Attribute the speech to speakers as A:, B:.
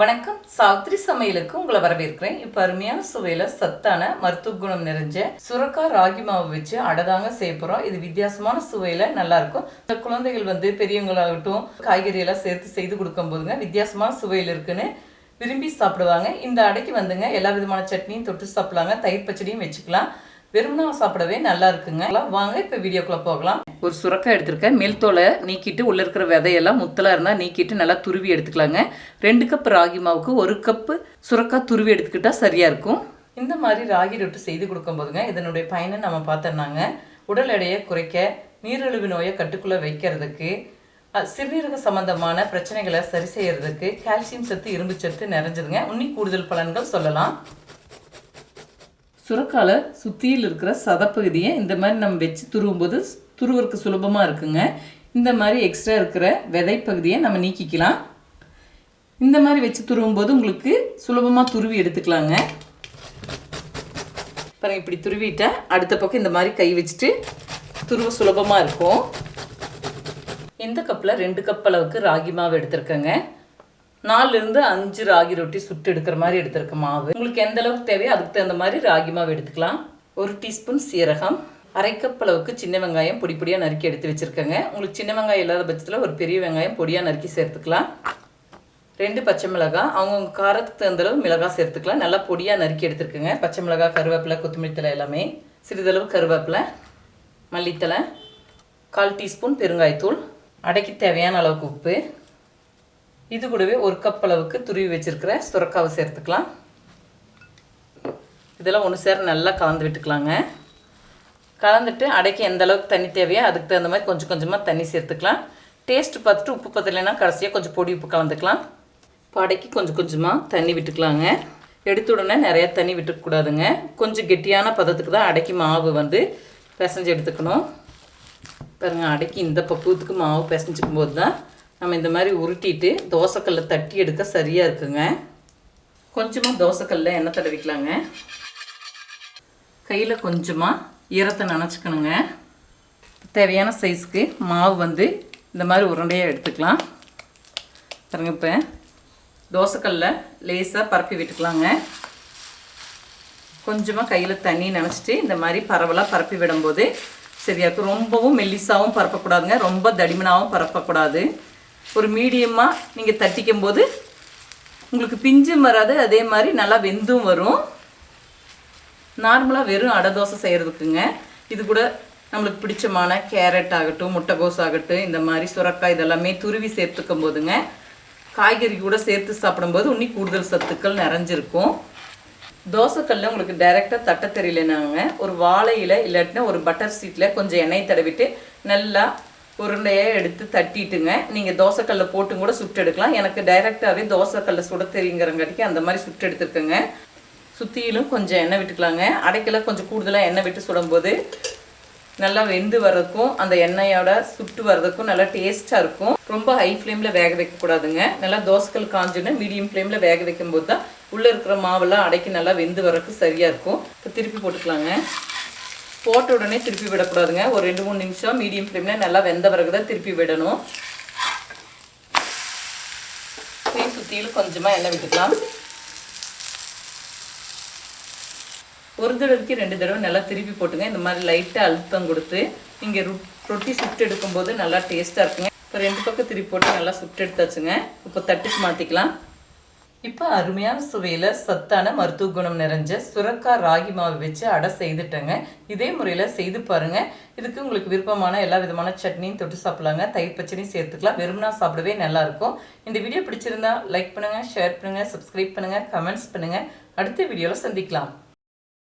A: வணக்கம். சாவித்ரி சமையலுக்கு உங்களை வரவேற்கிறேன். இப்போ அருமையான சுவையில் சத்தான மருத்துவ குணம் நிறைஞ்ச சுரக்கா ராகி மாவு வச்சு அடதாங்க செய்ய போகிறோம் இது வித்தியாசமான சுவையில் நல்லா இருக்கும். இந்த குழந்தைகள் வந்து பெரியவங்களாகட்டும் காய்கறி எல்லாம் சேர்த்து செய்து கொடுக்கும் போதுங்க வித்தியாசமான சுவையில் இருக்குன்னு விரும்பி சாப்பிடுவாங்க. இந்த அடைக்கு வந்துங்க எல்லா விதமான சட்னியும் தொட்டு சாப்பிடலாங்க. தயிர் பச்சடியும் வச்சுக்கலாம். வெறும்னா சாப்பிடவே நல்லா இருக்குங்க. வாங்க இப்போ வீடியோக்குள்ள போகலாம். ஒரு சுரக்காய் எடுத்திருக்கேன். மேல் தோலை நீக்கிட்டு உள்ளே இருக்கிற விதையெல்லாம் முத்தலாக இருந்தால் நீக்கிட்டு நல்லா துருவி எடுத்துக்கலாங்க. ரெண்டு கப் ராகி மாவுக்கு ஒரு கப்பு சுரக்காய் துருவி எடுத்துக்கிட்டா சரியாக இருக்கும். இந்த மாதிரி ராகி ரொட்டு செய்து கொடுக்கும் போதுங்க இதனுடைய பயனை நம்ம பார்த்தோம்னாங்க. உடல் எடையை குறைக்க நீரிழிவு நோயை கட்டுக்குள்ளே வைக்கிறதுக்கு சிறுநீரக சம்பந்தமான பிரச்சனைகளை சரி செய்யறதுக்கு கால்சியம் சத்து இரும்பு சத்து நிறைஞ்சதுங்க. இன்னும் கூடுதல் பலன்கள் சொல்லலாம். சுரக்கால சுற்றியில் இருக்கிற சதப்பகுதியை இந்த மாதிரி நம்ம வச்சு துருவும்போது துருவருக்கு சுலபமாக இருக்குங்க. இந்த மாதிரி எக்ஸ்ட்ரா இருக்கிற விதை பகுதியை நம்ம நீக்கிக்கலாம். இந்த மாதிரி வச்சு துருவும்போது உங்களுக்கு சுலபமாக துருவி எடுத்துக்கலாங்க. அப்புறம் இப்படி துருவிட்டேன் அடுத்த பக்கம் இந்த மாதிரி கை வச்சுட்டு துருவ சுலபமாக இருக்கும். இந்த கப்பில் ரெண்டு கப் அளவுக்கு ராகி மாவு எடுத்திருக்கேங்க. நாலுலேருந்து அஞ்சு ராகி ரொட்டி சுட்டு எடுக்கிற மாதிரி எடுத்திருக்க மாவு. உங்களுக்கு எந்த அளவுக்கு தேவையோ அதுக்கு தகுந்த மாதிரி ராகி மாவு எடுத்துக்கலாம். ஒரு டீஸ்பூன் சீரகம் அரை கப் அளவுக்கு சின்ன வெங்காயம் பொடி பொடியாக நறுக்கி எடுத்து வச்சுருக்கேங்க. உங்களுக்கு சின்ன வெங்காயம் இல்லாத பட்சத்தில் ஒரு பெரிய வெங்காயம் பொடியாக நறுக்கி சேர்த்துக்கலாம். ரெண்டு பச்சை மிளகாய் அவங்கவுங்க காரத்துக்கு தகுந்த அளவு மிளகாய் சேர்த்துக்கலாம். நல்லா பொடியாக நறுக்கி எடுத்துருக்கேங்க. பச்சை மிளகாய் கருவேப்பிலை கொத்தமல்லி தழை எல்லாமே. சிறிதளவு கருவேப்பிலை மல்லித்தலை கால் டீஸ்பூன் பெருங்காயத்தூள். அடைக்கு தேவையான அளவுக்கு உப்பு. இது கூடவே ஒரு கப் அளவுக்கு துருவி வச்சுருக்கிற சுரக்காவை சேர்த்துக்கலாம். இதெல்லாம் ஒன்று சேர நல்லா கலந்து விட்டுக்கலாங்க. கலந்துட்டு அடைக்கு எந்த அளவுக்கு தண்ணி தேவையோ அதுக்கு தகுந்த மாதிரி கொஞ்சம் கொஞ்சமாக தண்ணி சேர்த்துக்கலாம். டேஸ்ட் பார்த்துட்டு உப்பு பத்தலைன்னா கடைசியாக கொஞ்சம் பொடி உப்பு கலந்துக்கலாம். இப்போ அடைக்கி கொஞ்சம் கொஞ்சமாக தண்ணி விட்டுக்கலாங்க. எடுத்த உடனே நிறைய தண்ணி விட்டுக்கூடாதுங்க கொஞ்சம் கெட்டியான பதத்துக்கு தான் அடைக்கு மாவு வந்து பிசைஞ்சு எடுத்துக்கணும். பாருங்கள் அடைக்கி இந்த பக்குவத்துக்கு மாவு பிசைஞ்சிக்கும் போது தான் நம்ம இந்த மாதிரி உருட்டிட்டு தோசைக்கல்ல தட்டி எடுக்க சரியாக இருக்குங்க. கொஞ்சமாக தோசைக்கல்ல எண்ணெய் தடவிக்கலாங்க. கையில் கொஞ்சமாக ஈரத்தை நினச்சிக்கணுங்க. தேவையான சைஸ்க்கு மாவு வந்து இந்த மாதிரி உருண்டையாக எடுத்துக்கலாம். பாருங்க இப்போ. தோசைக்கல்ல லேசாக பரப்பி விட்டுக்கலாங்க. கொஞ்சமாக கையில் தண்ணி நினச்சிட்டு இந்த மாதிரி பரவலாக பரப்பி விடும்போது சரியாக்கும் இருக்கும். ரொம்பவும் மெல்லிசாகவும் பரப்பக்கூடாதுங்க. ரொம்ப தடிமனாகவும் பரப்பக்கூடாது. ஒரு மீடியமாக நீங்கள் தட்டிக்கும் போது உங்களுக்கு பிஞ்சும் வராது அதே மாதிரி நல்லா வெந்தும் வரும். நார்மலாக வெறும் அடை தோசை செய்கிறதுக்குங்க இது கூட நம்மளுக்கு பிடிச்சமான கேரட் ஆகட்டும் முட்டைகோஸ் ஆகட்டும் இந்த மாதிரி சுரக்காய் இதெல்லாமே துருவி சேர்த்துக்கும் போதுங்க காய்கறி கூட சேர்த்து சாப்பிடும்போது இன்னி கூடுதல் சத்துக்கள் நிறைஞ்சிருக்கும். தோசைக்கல்ல உங்களுக்கு டைரெக்டாக தட்ட தெரியலனாங்க ஒரு வாழையில் இல்லாட்டினா ஒரு பட்டர் சீட்டில் கொஞ்சம் எண்ணெய் தடவிட்டு நல்லா உருண்டையை எடுத்து தட்டிட்டுங்க. நீங்கள் தோசைக்கல்ல போட்டும் கூட சுட்டு எடுக்கலாம். எனக்கு டைரெக்டாகவே தோசைக்கல்ல சுட தெரியுங்கிறங்காட்டிக்கு அந்த மாதிரி சுட்டு எடுத்துருக்கேங்க. சுற்றியிலும் கொஞ்சம் எண்ணெய் விட்டுக்கலாங்க. அடைக்கல கொஞ்சம் கூடுதலாக எண்ணெய் விட்டு சுடும்போது நல்லா வெந்து வர்றதுக்கும் அந்த எண்ணெயோட சுட்டு வர்றதுக்கும் நல்லா டேஸ்ட்டாக இருக்கும். ரொம்ப ஹை ஃப்ளேமில் வேக வைக்கக்கூடாதுங்க. நல்லா தோசைக்கல் காஞ்சுன்னு மீடியம் ஃப்ளேமில் வேக வைக்கும்போது தான் உள்ளே இருக்கிற மாவெல்லாம் அடைக்கி நல்லா வெந்து வர்றதுக்கு சரியாக இருக்கும். இப்போ திருப்பி போட்டுக்கலாங்க. போட்ட உடனே திருப்பி விடக்கூடாதுங்க. ஒரு ரெண்டு மூணு நிமிஷம் மீடியம் ஃப்ளேமில் நல்லா வெந்த பிறகு தான் திருப்பி விடணும். சுற்றி சுற்றியிலும் கொஞ்சமாக எண்ணெய் விட்டுக்கலாம். ஒரு தடவைக்கு ரெண்டு தடவை நல்லா திருப்பி போட்டுங்க. இந்த மாதிரி லைட்டாக அழுத்தம் கொடுத்து நீங்கள் ரொட்டி சுட்டு எடுக்கும்போது நல்லா டேஸ்ட்டாக இருக்குங்க. இப்போ ரெண்டு பக்கம் திருப்பி போட்டு நல்லா சுட்டு எடுத்தாச்சுங்க. இப்போ தட்டுக்கு மாற்றிக்கலாம் இப்போ அருமையான சுவையில் சத்தான மருத்துவ குணம் நிறைஞ்ச சுரக்காய் ராகி மாவு வச்சு அடை செய்துட்டேங்க. இதே முறையில் செய்து பாருங்கள் இதுக்கு உங்களுக்கு விருப்பமான எல்லா விதமான சட்னியும் தொட்டு சாப்பிடலாங்க. தயிர் பச்சனையும் சேர்த்துக்கலாம். வெறும்னா சாப்பிடவே நல்லாயிருக்கும் இந்த வீடியோ பிடிச்சிருந்தா லைக் பண்ணுங்கள் ஷேர் பண்ணுங்கள் சப்ஸ்கிரைப் பண்ணுங்கள் கமெண்ட்ஸ் பண்ணுங்கள் அடுத்த வீடியோவில் சந்திக்கலாம்.